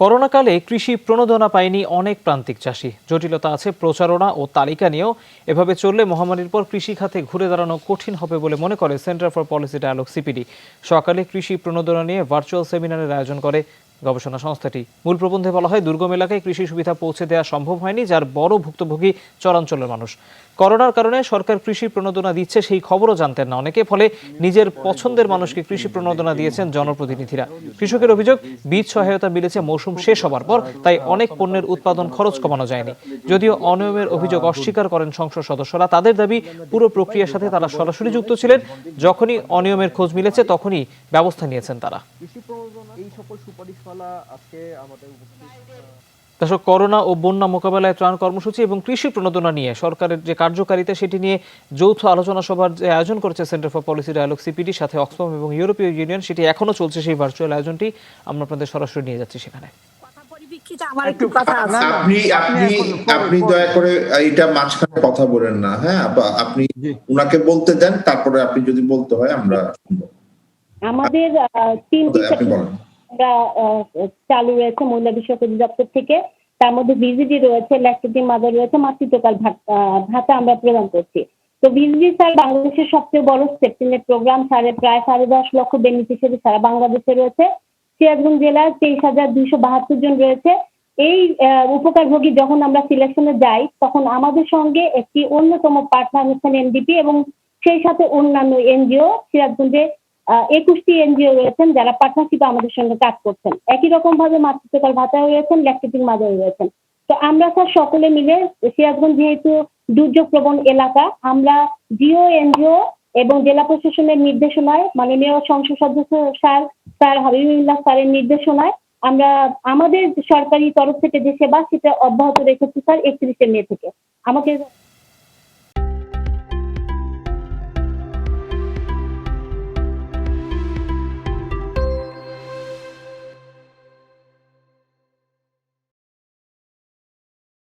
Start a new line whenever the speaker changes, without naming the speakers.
করোনাকালে কৃষি প্রণোদনা পায়নি অনেক প্রান্তিক চাষি। জটিলতা আছে প্রচারণা ও তালিকা নিয়েও। এভাবে চললে মহামারীর পর কৃষি খাতে ঘুরে দাঁড়ানো কঠিন হবে বলে মনে করে Centre for Policy Dialogue CPD. সকালে কৃষি প্রণোদনা নিয়ে ভার্চুয়াল সেমিনারের আয়োজন করে গবেষণা সংস্থাটি। মূল প্রবন্ধে বলা হয়, দুর্গম এলাকায় কৃষি সুবিধা পৌঁছে দেওয়া সম্ভব হয়নি, যার বড় ভুক্তভোগী চরাঞ্চলের মানুষ। করোনার কারণে সরকার কৃষি প্রণোদনা দিচ্ছে সেই খবরও জানতেন না। অনেকে ফলে নিজের পছন্দের মানুষকে কৃষি প্রণোদনা দিয়েছেন জনপ্রতিনিধিরা। কৃষকের অভিযোগ, বীজ সহায়তা মিলেছে, মৌসুম শেষ হবার পর, তাই অনেক পণ্যের উৎপাদন খরচ কমানো যায়নি। যদিও অনিয়মের অভিযোগ অস্বীকার করেন সংসদ সদস্যরা, তাদের দাবি, পুরো প্রক্রিয়ার সাথে তারা সরাসরি যুক্ত ছিলেন। যখনই অনিয়মের খোঁজ মিলেছে, তখনই ব্যবস্থা নিয়েছেন তারা।
এই সকল উপস্থিত
দর্শক করোনা ও বন্যা মোকাবেলায় ত্রাণ কর্মসূচি এবং কৃষি প্রণোদনা নিয়ে সরকারের যে কার্যকারিতা সেটি নিয়ে যৌথ আলোচনা সভার যে আয়োজন করেছে centre for policy dialogue CPD সাথে অক্সফাম এবং ইউরোপীয় ইউনিয়ন সেটি এখনও চলছে সেই ভার্চুয়াল আয়োজনটি। আমরা আপনাদের সরাসরি নিয়ে যাচ্ছি সেখানে।
আমার একটু কথা আছে।
আপনি আপনি আপনি দয়া করে এটা মাঝখানে কথা বলেন না হ্যাঁ আপনি উনাকে বলতে দেন তারপরে আপনি যদি বলতে হয় আমরা
আমাদের তিনটি চালু রয়েছে মহিলা বিষয়ক অধিদপ্তর থেকে। তার মধ্যে ভিজিডি রয়েছে ল্যাকটেটিভ মাদার রয়েছে, মাতৃত্বকাল ভাতা আমরা প্রদান করছি। তো ভিজিডি স্যার বাংলাদেশের সবচেয়ে বড় সেফটিনেট প্রোগ্রাম সাড়ে প্রায় সাড়ে দশ লক্ষ বেনিফিশিয়ারি সারা বাংলাদেশে রয়েছে। সিরাজগঞ্জ জেলার তেইশ হাজার দুইশো বাহাত্তর জন রয়েছে। এই উপকারভোগী যখন আমরা সিলেকশনে যাই, তখন আমাদের সঙ্গে একটি অন্যতম পার্টনার হচ্ছেন এনডিপি এবং সেই সাথে অন্যান্য এনজিও সিরাজগঞ্জে একুশটি এনজিও রয়েছেন যারা পার্টনারশিপে আমাদের সঙ্গে কাজ করছেন। একই রকম ভাবে মাতৃত্বকাল ভাতাও রয়েছেন ল্যাকটেটিং মাদার রয়েছেন। তো আমরা স্যার সকলে মিলে সিরাজগঞ্জ যেহেতু দুর্যোগ প্রবণ এলাকা, আমরা জিও, এনজিও এবং জেলা প্রশাসনের নির্দেশনায় মাননীয় সংসদ সদস্য স্যার স্যার হাবিবুল্লাহ স্যারের নির্দেশনায় আমরা আমাদের সরকারি তরফ থেকে যে সেবা সেটা অব্যাহত রেখেছি স্যার একত্রিশে মে থেকে। আমাকে